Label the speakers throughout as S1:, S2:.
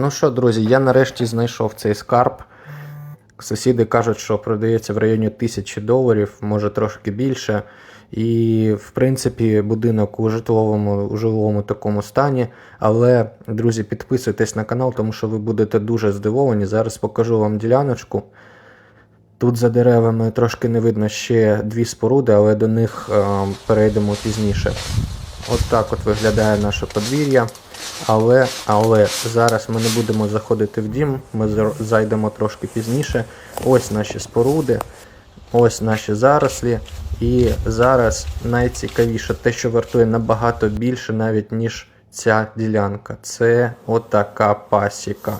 S1: Ну що, друзі, я нарешті знайшов цей скарб. Сусіди кажуть, що продається в районі тисячі доларів, може трошки більше. І, в принципі, будинок у житловому, у жилому такому стані. Але, друзі, підписуйтесь на канал, тому що ви будете дуже здивовані. Зараз покажу вам діляночку. Тут за деревами трошки не видно ще дві споруди, але до них е, перейдемо пізніше. От так от виглядає наше подвір'я. Але, але зараз ми не будемо заходити в дім, ми зайдемо трошки пізніше. Ось наші споруди, ось наші зарослі. І зараз найцікавіше те, що вартує набагато більше навіть, ніж ця ділянка. Це отака пасіка.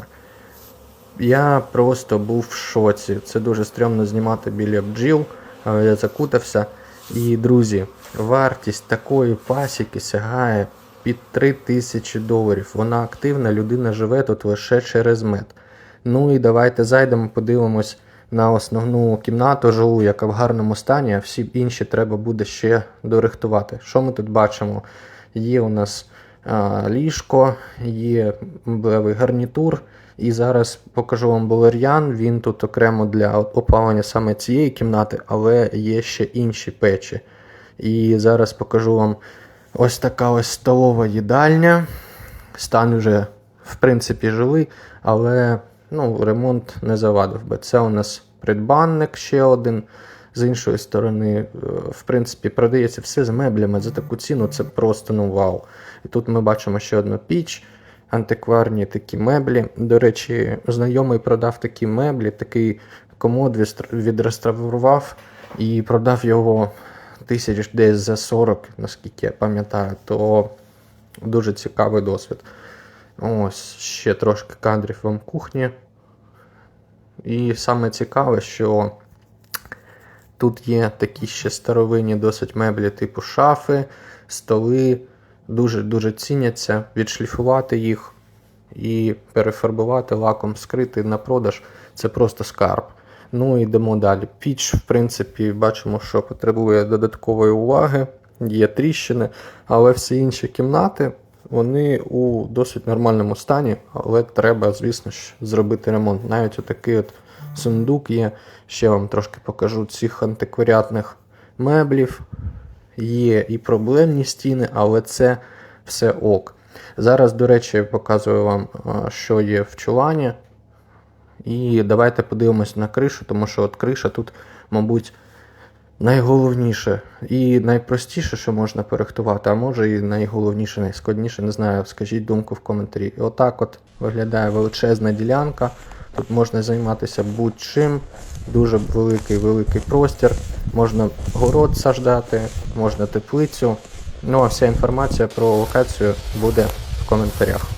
S1: Я просто був в шоці. Це дуже стрьомно знімати біля бджіл, я закутався. І, друзі, вартість такої пасіки сягає під 3 тисячі доларів. Вона активна, людина живе тут лише через мед. Ну і давайте зайдемо, подивимось на основну кімнату жилу, яка в гарному стані, а всі інші треба буде ще дорихтувати. Що ми тут бачимо? Є у нас а, ліжко, є меблевий гарнітур. І зараз покажу вам балер'ян. Він тут окремо для опалення саме цієї кімнати, але є ще інші печі. І зараз покажу вам ось така ось столова їдальня. Стан вже, в принципі, жилий, але ну, ремонт не завадив би. Це у нас придбанник ще один. З іншої сторони, е, в принципі, продається все з меблями за таку ціну, це просто ну вау. І тут ми бачимо ще одну піч, антикварні такі меблі. До речі, знайомий продав такі меблі, такий комод відреставрував і продав його тисяч десь за 40, наскільки я пам'ятаю, то дуже цікавий досвід. Ось ще трошки кадрів вам кухні. І саме цікаве, що тут є такі ще старовинні досить меблі, типу шафи, столи, дуже-дуже ціняться, відшліфувати їх і перефарбувати лаком, скрити на продаж це просто скарб. Ну і йдемо далі. Піч, в принципі, бачимо, що потребує додаткової уваги, є тріщини, але всі інші кімнати вони у досить нормальному стані, але треба, звісно ж, зробити ремонт. Навіть отакий от сундук є. Ще вам трошки покажу цих антикваріатних меблів. Є і проблемні стіни, але це все ок. Зараз, до речі, показую вам, що є в чулані. І давайте подивимось на кришу, тому що от криша тут, мабуть, найголовніше і найпростіше, що можна порихтувати, а може і найголовніше, найскладніше, не знаю, скажіть думку в коментарі. І отак от виглядає величезна ділянка. Тут можна займатися будь-чим, дуже великий великий простір. Можна город саждати, можна теплицю. Ну а вся інформація про локацію буде в коментарях.